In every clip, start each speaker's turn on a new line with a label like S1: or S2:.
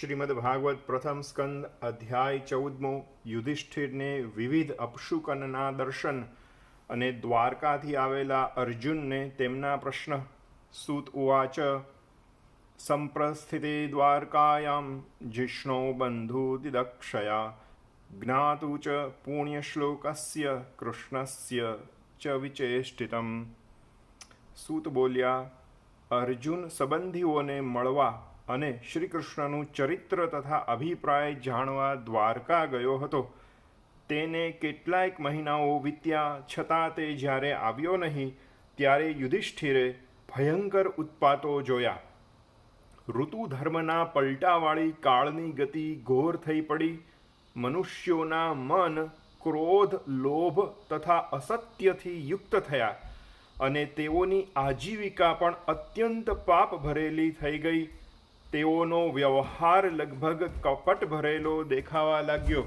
S1: શ્રીમદ ભાગવત પ્રથમ સ્કંદ અધ્યાય ચૌદમો યુધિષ્ઠિરને વિવિધ અપશુકનના દર્શન અને દ્વારકાથી આવેલા અર્જુનને તેમના પ્રશ્ન, સૂત ઉવાચ, સંપ્રસ્થિતે દ્વારકાયામ, જિષ્ણો બંધુદિદક્ષયા જ્ઞાતુ ચ પુણ્યશ્લોકસ્ય, કૃષ્ણસ્ય ચ વિચેષ્ટિતમ. સૂત બોલ્યા, અર્જુન સંબંધીઓને મળવા અને શ્રી કૃષ્ણનું ચરિત્ર તથા અભિપ્રાય જાણવા દ્વારકા ગયો હતો. તેને કેટલાયક મહિનાઓ વીત્યા, છતાં તે જ્યારે આવ્યો નહીં, ત્યારે યુધિષ્ઠિરે ભયંકર ઉત્પાતો જોયા. ઋતુ ધર્મના પલટાવાળી કાળની ગતિ ઘોર થઈ પડી. મનુષ્યોના મન ક્રોધ, લોભ તથા અસત્યથી યુક્ત થયા અને તેઓની આજીવિકા પણ અત્યંત પાપ ભરેલી થઈ ગઈ. તેઓનો વ્યવહાર લગભગ કપટ ભરેલો દેખાવા લાગ્યો.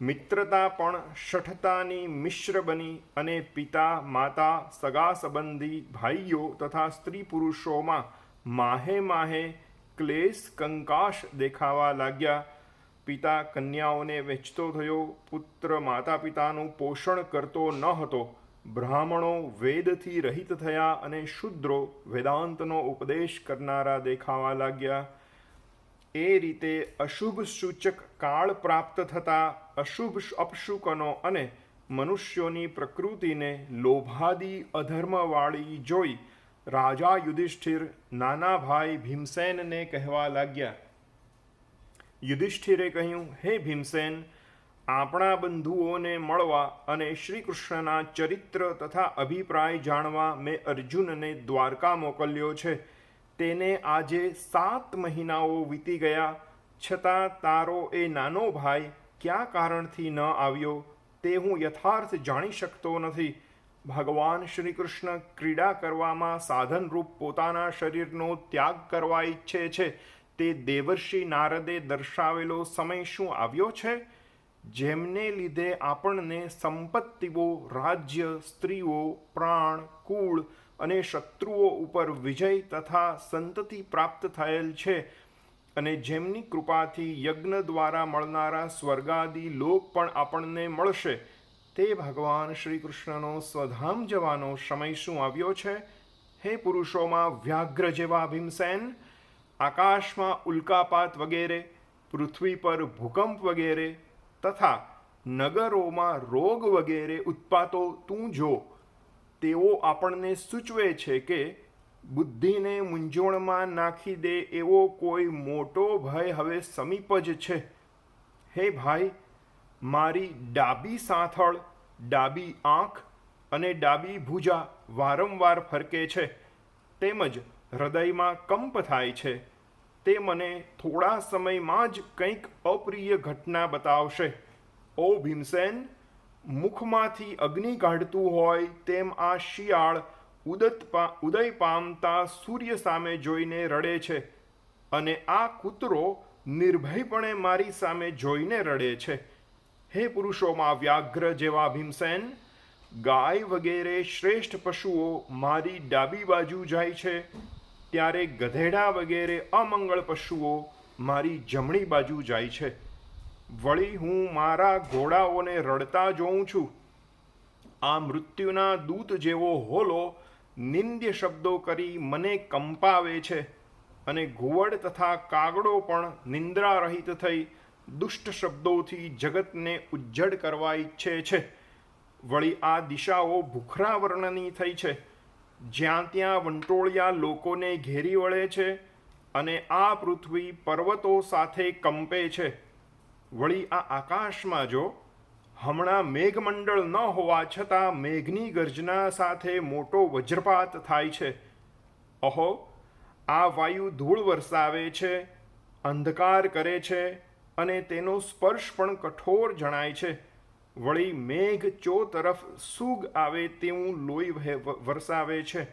S1: મિત્રતા પણ શઠતાની મિશ્ર બની અને પિતા, માતા, સગા સંબંધી, ભાઈઓ તથા સ્ત્રી પુરુષોમાં માહે માહે ક્લેશ, કંકાશ દેખાવા લાગ્યા. પિતા કન્યાઓને વેચતો થયો, પુત્ર માતા પિતાનું પોષણ કરતો ન હતો. બ્રાહ્મણો વેદથી રહિત થયા અને શુદ્રો વેદાંતનો ઉપદેશ કરનારા દેખાવા લાગ્યા. એ રીતે અશુભ સૂચક કાળ પ્રાપ્ત થતા અશુભ અપશુકનો અને મનુષ્યોની પ્રકૃતિને લોભાદી અધર્મવાળી જોઈ રાજા યુધિષ્ઠિર નાના ભાઈ ભીમસેનને કહેવા લાગ્યા. યુધિષ્ઠિરે કહ્યું, હે ભીમસેન આપણા બંધુઓને મળવા અને શ્રી કૃષ્ણના ચરિત્ર તથા અભિપ્રાય જાણવા મેં અર્જુનને દ્વારકા મોકલ્યો છે. તેને આજે સાત મહિનાઓ વીતી ગયા. છતાં તારો એ નાનો ભાઈ કયા કારણથી ન આવ્યો તે હું યથાર્થ જાણી શકતો નથી. ભગવાન શ્રી કૃષ્ણ ક્રીડા કરવામાં સાધનરૂપ પોતાના શરીરનો ત્યાગ કરવા ઈચ્છે છે. તે દેવર્ષિ નારદે દર્શાવેલો સમય શું આવ્યો છે? જેમને લીધે આપણને સંપત્તિઓ, રાજ્ય, સ્ત્રીઓ, પ્રાણ, કુળ અને શત્રુઓ ઉપર વિજય તથા સંતતિ પ્રાપ્ત થયેલ છે. અને જેમની કૃપાથી યજ્ઞ દ્વારા મળનારા સ્વર્ગાદી લોક પણ આપણને મળશે. તે ભગવાન શ્રી કૃષ્ણનો સ્વધામ જવાનો સમય શું આવ્યો છે? હે પુરુષોમાં વ્યાઘ્ર જેવા ભીમસેન, આકાશમાં ઉલ્કાપાત વગેરે, પૃથ્વી પર ભૂકંપ વગેરે તથા નગરોમાં રોગ વગેરે ઉત્પાતો તું જો, તેઓ આપણને સૂચવે છે કે બુદ્ધિને મૂંઝવણમાં નાખી દે એવો કોઈ મોટો ભય હવે સમીપ જ છે. હે ભાઈ, મારી ડાબી સાંથળ, ડાબી આંખ અને ડાબી ભુજા વારંવાર ફરકે છે, તેમજ હૃદયમાં કંપ થાય છે. તે મને થોડા સમયમાં જ કંઈક અપ્રિય ઘટના બતાવશે. ઓ ભીમસેન, મુખમાંથી અગ્નિ કાઢતું હોય તેમ આ શિયાળ ઉદત ઉદય પામતા સૂર્ય સામે જોઈને રડે છે અને આ કૂતરો નિર્ભયપણે મારી સામે જોઈને રડે છે. હે પુરુષોમાં વ્યાઘ્ર જેવા ભીમસેન, ગાય વગેરે શ્રેષ્ઠ પશુઓ મારી ડાબી બાજુ જાય છે. ત્યારે ગધેડા વગેરે અમંગળ પશુઓ મારી જમણી બાજુ જાય છે. વળી હું મારા ઘોડાઓને રડતા જોઉં છું. આ મૃત્યુના દૂત જેવો હોલો નિંદ્ય શબ્દો કરી મને કંપાવે છે અને ઘુવડ તથા કાગડો પણ નિંદ્રા રહિત થઈ દુષ્ટ શબ્દોથી જગતને ઉજ્જડ કરવા ઈચ્છે છે. વળી આ દિશાઓ ભૂખરા વર્ણની થઈ છે. જ્યાં ત્યાં વંટોળિયા લોકોને ઘેરી વળે છે અને આ પૃથ્વી પર્વતો સાથે કંપે છે. વળી આ આકાશમાં જો હમણાં મેઘમંડળ ન હોવા છતાં મેઘની ગર્જના સાથે મોટો વજ્રપાત થાય છે. અહો, આ વાયુ ધૂળ વરસાવે છે, અંધકાર કરે છે અને તેનો સ્પર્શ પણ કઠોર જણાય છે. વળી મેઘ ચો તરફ સૂગ આવે તેવું લોહી વરસાવે છે.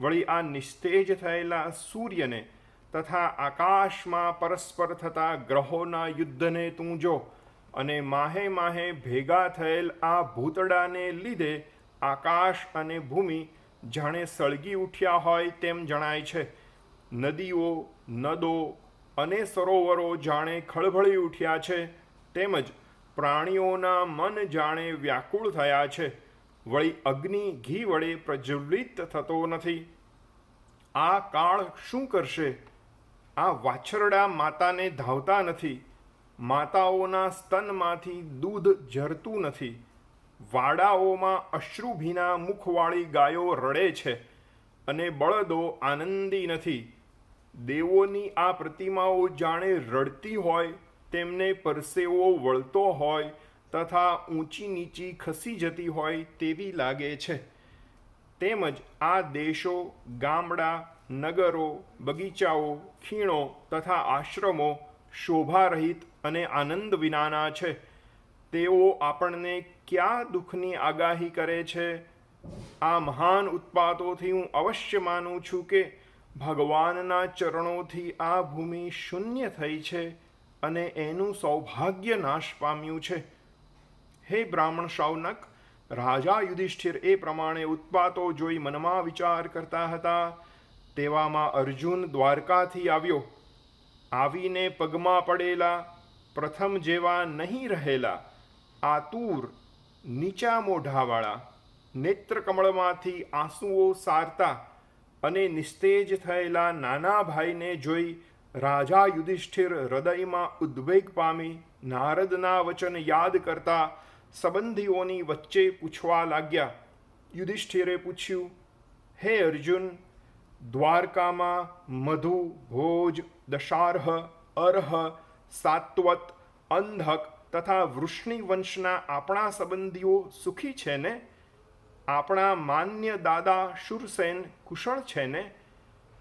S1: વળી આ નિસ્તેજ થયેલા સૂર્યને તથા આકાશમાં પરસ્પર થતા ગ્રહોના યુદ્ધને તું જો અને માહે માહે ભેગા થયેલ આ ભૂતડાને લીધે આકાશ અને ભૂમિ જાણે સળગી ઉઠ્યા હોય તેમ જણાય છે. નદીઓ, નદો અને સરોવરો જાણે ખળભળી ઉઠ્યા છે. તેમજ પ્રાણીઓના મન જાણે વ્યાકુળ થયા છે. વળી અગ્નિ ઘી વડે પ્રજ્વલિત થતો નથી. આ કાળ શું કરશે? આ વાછરડા માતાને ધાવતા નથી. માતાઓના સ્તનમાંથી દૂધ ઝરતું નથી. વાડાઓમાં અશ્રુભીના મુખવાળી ગાયો રડે છે અને બળદો આનંદી નથી. દેવોની આ પ્રતિમાઓ જાણે રડતી હોય તેમને પરસેવો વળતો હોય તથા ઊંચી નીચી ખસી જતી હોય તેવી લાગે છે. તેમજ આ દેશો, ગામડા, નગરો, બગીચાઓ, ખીણો તથા આશ્રમો શોભારહિત અને આનંદ વિનાના છે. તેઓ આપણને કયા દુઃખની આગાહી કરે છે? આ મહાન ઉત્પાતોથી હું અવશ્ય માનું છું કે ભગવાનના ચરણોથી આ ભૂમિ શૂન્ય થઈ છે. અને એનું સૌભાગ્ય નાશ પામ્યું છે. હે બ્રાહ્મણ શાવનક રાજા યુધિષ્ઠિર એ પ્રમાણે ઉત્પાતો જોઈ મનમાં વિચાર કરતા હતા. તેવામાં અર્જુન દ્વારકાથી આવ્યો. આવીને પગમાં પડેલા, પ્રથમ જેવા નહીં રહેલા, આતુર, નીચા મોઢાવાળા, નેત્રકમળમાંથી આંસુઓ સારતા અને નિસ્તેજ થયેલા નાના ભાઈને જોઈ રાજા યુધિષ્ઠિર હૃદયમાં ઉદ્વેગ પામી નારદના વચન યાદ કરતા સંબંધીઓની વચ્ચે પૂછવા લાગ્યા. યુધિષ્ઠિરે પૂછ્યું, હે અર્જુન, દ્વારકામાં મધુ, ભોજ, દશાર્હ, અર્હ, સાત્વત, અંધક તથા વૃષ્ણિ વંશના આપણા સંબંધીઓ સુખી છે ને? આપણા માન્ય દાદા શુરસેન કુશળ છે ને?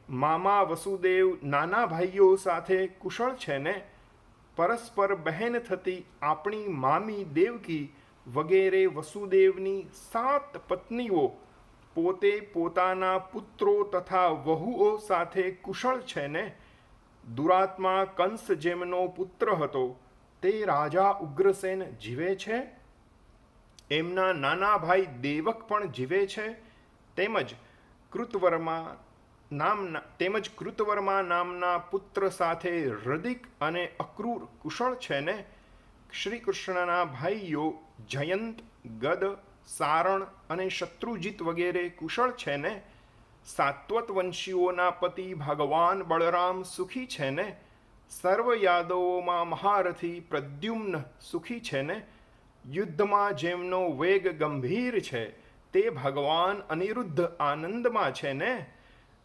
S1: મામા વસુદેવ નાના ભાઈઓ સાથે કુશળ છે ને? પરસ્પર બહેન થતી આપણી મામી દેવકી વગેરે વસુદેવની સાત પત્નીઓ પોતે પોતાના પુત્રો તથા વહુઓ સાથે કુશળ છે ને? દુરાત્મા કંસ જેમનો પુત્ર હતો, તે રાજા ઉગ્રસેન જીવે છે? એમના નાના ભાઈ દેવક પણ જીવે છે? તેમજ કૃતવર્મા નામના તેમજ કૃતવર્મા નામના પુત્ર સાથે હૃદિક અને અક્રૂર કુશળ છે ને? શ્રી કૃષ્ણના ભાઈઓ જયંત, ગદ, સારણ અને શત્રુજીત વગેરે કુશળ છે ને? સાત્વત વંશીઓના પતિ ભગવાન બળરામ સુખી છે ને? સર્વ યાદવોમાં મહારથી પ્રદ્યુમ્ન સુખી છે ને? યુદ્ધમાં જેમનો વેગ ગંભીર છે, તે ભગવાન અનિરુદ્ધ આનંદમાં છે ને?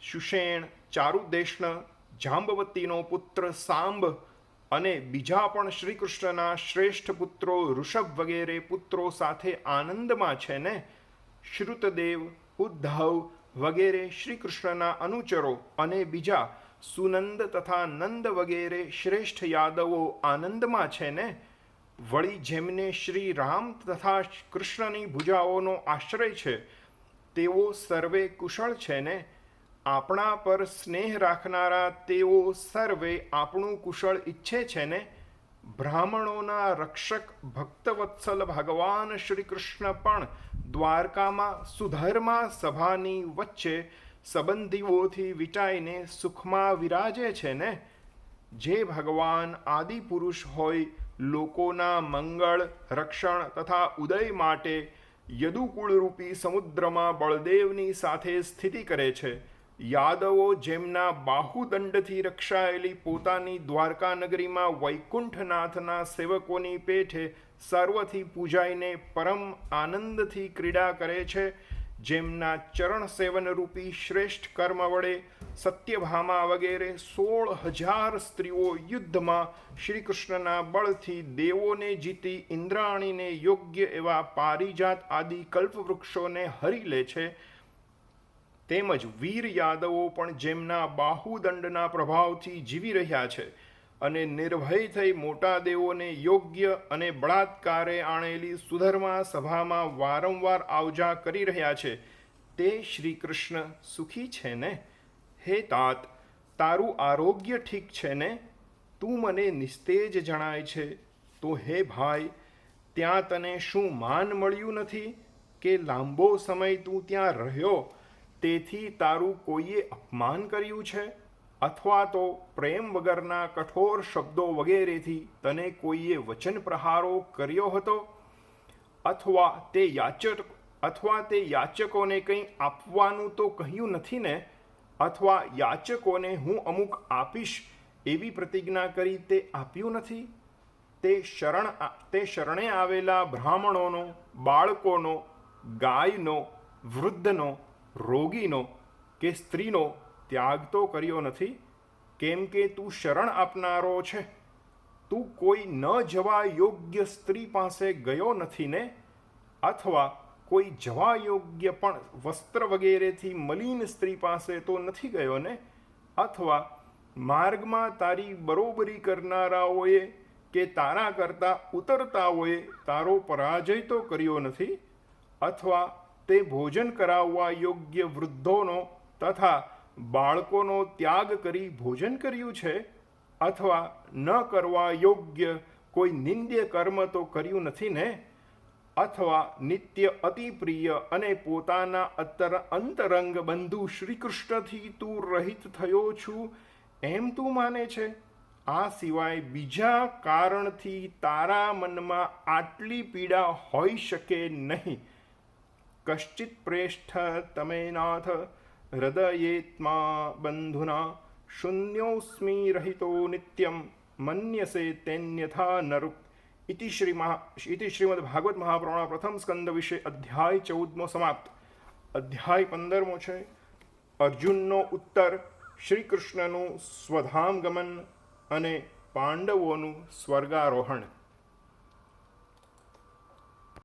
S1: સુષેણ ચારુદેષ્ણ જાંબવતીનો પુત્ર સાંબ અને બીજા પણ શ્રી કૃષ્ણના શ્રેષ્ઠ પુત્રો ઋષભ વગેરે પુત્રો સાથે આનંદમાં છે ને? શ્રુતદેવ, ઉદ્ધવ વગેરે શ્રી કૃષ્ણના અનુચરો અને બીજા સુનંદ તથા નંદ વગેરે શ્રેષ્ઠ યાદવો આનંદમાં છે ને? વળી જેમને શ્રી રામ તથા કૃષ્ણની ભુજાઓનો આશ્રય છે, તેઓ સર્વે કુશળ છે ને? આપણા પર સ્નેહ રાખનારા તેઓ સર્વે આપણું કુશળ ઈચ્છે છે ને? બ્રાહ્મણોના રક્ષક ભક્તવત્સલ ભગવાન શ્રી કૃષ્ણ પણ દ્વારકામાં સુધર્મા સભાની વચ્ચે સંબંધીઓથી વિટાઈને સુખમાં વિરાજે છે ને? જે ભગવાન આદિ પુરુષ હોય, લોકોના મંગળ, રક્ષણ તથા ઉદય માટે યદુકુળરૂપી સમુદ્રમાં બળદેવની સાથે સ્થિતિ કરે છે. યાદવો જેમના બાહુદંડથી રક્ષાયેલી પોતાની દ્વારકા નગરીમાં વૈકુંઠનાથના સેવકોની પેઠે સર્વથી પૂજાઈને પરમ આનંદથી ક્રીડા કરે છે, જેમના ચરણ સેવનરૂપી શ્રેષ્ઠ કર્મ વડે સત્યભામા વગેરે સોળ હજાર સ્ત્રીઓ યુદ્ધમાં શ્રી કૃષ્ણના બળથી દેવોને જીતી ઇન્દ્રાણીને યોગ્ય એવા પારિજાત આદિ કલ્પવૃક્ષોને હરી લે છે તેમજ વીર યાદવો પણ જેમના બાહુદંડના પ્રભાવથી જીવી રહ્યા છે અને નિર્ભય થઈ મોટા દેવોને યોગ્ય અને બળાત્કારે આણેલી સુધર્મા સભામાં વારંવાર આવજા કરી રહ્યા છે. તે શ્રી કૃષ્ણ સુખી છે ને? હે તાત તારું આરોગ્ય ઠીક છે ને? તું મને નિસ્તેજ જણાય છે. તો હે ભાઈ, ત્યાં તને શું માન મળ્યું નથી? કે લાંબો સમય તું ત્યાં રહ્યો? તેથી તારું કોઈએ અપમાન કર્યું છે? અથવા તો પ્રેમ વગરના કઠોર શબ્દો વગેરેથી તને કોઈએ વચન પ્રહારો કર્યો હતો? અથવા તે યાચક, અથવા તે યાચકોને કંઈ આપવાનું તો કહ્યું નથી ને? અથવા યાચકોને હું અમુક આપીશ એવી પ્રતિજ્ઞા કરી તે આપ્યું નથી? તે શરણ તે શરણે આવેલા બ્રાહ્મણોનો, બાળકોનો, ગાયનો, વૃદ્ધનો રોગીનો કે સ્ત્રીનો ત્યાગ તો કર્યો નથી. કેમ કે તું શરણ આપનારો છે. તું કોઈ ન જવા યોગ્ય સ્ત્રી પાસે ગયો નથી ને? અથવા કોઈ જવા યોગ્ય પણ વસ્ત્ર વગેરેથી મલિન સ્ત્રી પાસે તો નથી ગયો ને? અથવા માર્ગમાં તારી બરોબરી કરનારાઓએ કે તારા કરતાં ઉતરતાઓએ તારો પરાજય તો કર્યો નથી? અથવા તે ભોજન કરાવવા યોગ્ય વૃદ્ધોનો તથા બાળકોનો ત્યાગ કરી ભોજન કર્યું છે અથવા ન કરવા યોગ્ય કોઈ નિંદ્ય કર્મ તો કર્યું નથી ને? અથવા નિત્ય અતિ પ્રિય અને પોતાના અત્તર અંતરંગ બંધુ શ્રી કૃષ્ણથી તું રહિત થયો છું, એમ તું માને છે? આ સિવાય બીજા કારણથી તારા મનમાં આટલી પીડા હોઈ શકે નહીં. કશ્ચિત પ્રેષ્ઠ તમે નાથ હૃદયેત્મા બંધુના શૂન્યોસ્મી રહિતો નિત્યમ મન્યસે તેન્યથા નરુક ઇતિ શ્રી ઇતિ શ્રીમદ ભાગવત મહાપ્રાણા પ્રથમ સ્કંદ વિશે અધ્યાય ચૌદમો સમાપ્ત અધ્યાય પંદરમો છે અર્જુનનો ઉત્તર શ્રી કૃષ્ણનું સ્વધામ ગમન અને પાંડવોનું સ્વર્ગારોહણ